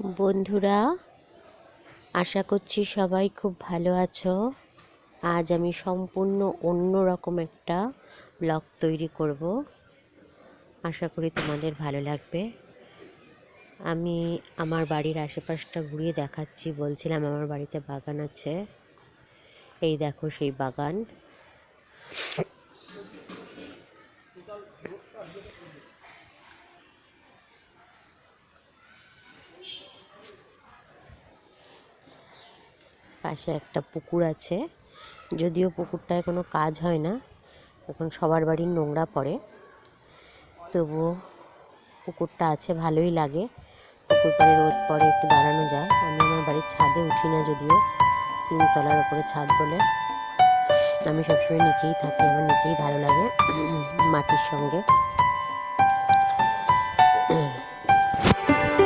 বন্ধুরা, আশা করছি সবাই খুব ভালো আছো। আজ আমি সম্পূর্ণ অন্য রকম একটা ব্লগ তৈরি করব। আশা করি তোমাদের ভালো লাগবে। আমি আমার বাড়ির আশেপাশটা ঘুরিয়ে দেখাচ্ছি, বলছিলাম আমার বাড়িতে বাগান আছে। এই দেখো সেই বাগান। পাশে একটা পুকুর আছে। যদিও পুকুরটায় কোনো কাজ হয় না, এখন সবার বাড়ির নোংরা পড়ে। তবুও পুকুরটা আছে, ভালোই লাগে। পুকুর পাড়ে রোদ পরে একটু দাঁড়ানো যায়। আমি আমার বাড়ির ছাদে উঠি না যদিও, তিনতলার ওপরে ছাদ বলে। আমি সবসময় নিচেই থাকি, আমার নিচেই ভালো লাগে মাটির সঙ্গে।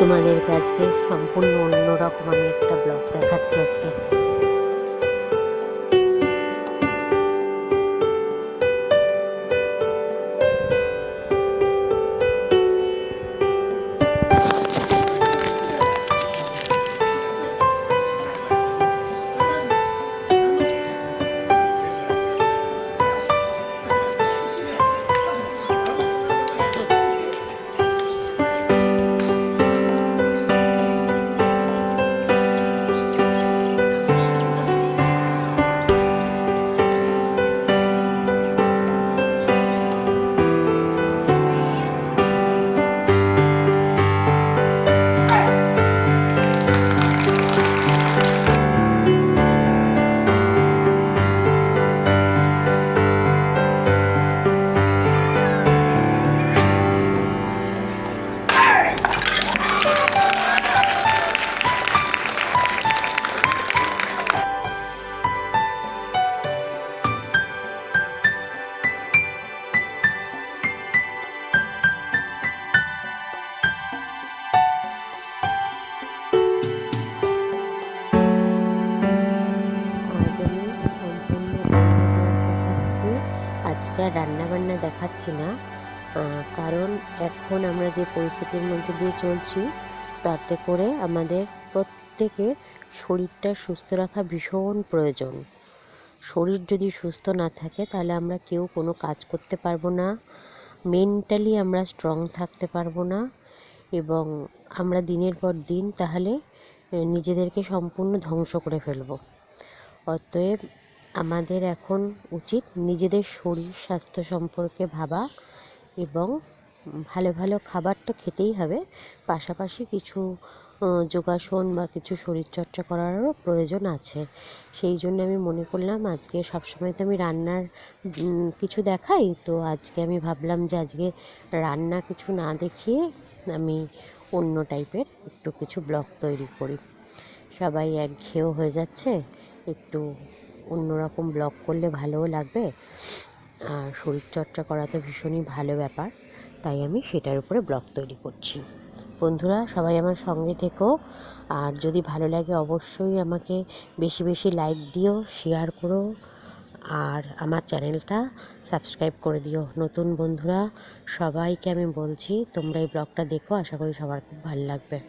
তোমাদেরকে আজকে সম্পূর্ণ অন্যরকম আমি একটা ব্লগ দেখাচ্ছি আজকে। আজকে আর রান্নাবান্না দেখাচ্ছি না কারণ এখন আমরা যে পরিস্থিতির মধ্যে দিয়ে চলছি, তাতে করে আমাদের প্রত্যেকের শরীরটা সুস্থ রাখা ভীষণ প্রয়োজন। শরীর যদি সুস্থ না থাকে, তাহলে আমরা কেউ কোনো কাজ করতে পারব না, মেন্টালি আমরা স্ট্রং থাকতে পারব না, এবং আমরা দিনের পর দিন তাহলে নিজেদেরকে সম্পূর্ণ ধ্বংস করে ফেলব। অতএব আমাদের এখন উচিত নিজেদের শরীর, স্বাস্থ্য সম্পর্কে ভাবা এবং ভালো ভালো খাবার তো খেতেই হবে। পাশাপাশি কিছু যোগাসন বা কিছু শরীরচর্চা করারও প্রয়োজন আছে। সেই জন্য আমি মনে করলাম আজকে সবসময় তো আমি রান্নার কিছু দেখাই। তো আজকে আমি ভাবলাম যে আজকে রান্না কিছু না দেখিয়ে আমি অন্য টাইপের একটু কিছু ব্লগ তৈরি করি। সবাই একঘেয়েও হয়ে যাচ্ছে, একটু অন্যরকম ব্লগ করলে ভালোও লাগবে। আর শরীরচর্চা করা তো ভীষণই ভালো ব্যাপার, তাই আমি সেটার উপরে ব্লগ তৈরি করছি। বন্ধুরা, সবাই আমার সঙ্গে থেকো। আর যদি ভালো লাগে অবশ্যই আমাকে বেশি বেশি লাইক দিও শেয়ার করো। আর আমার চ্যানেলটা সাবস্ক্রাইব করে দিও। নতুন বন্ধুরা, সবাইকে আমি বলছি, তোমরা এই ব্লগটা দেখো, আশা করি সবার খুব ভালো লাগবে।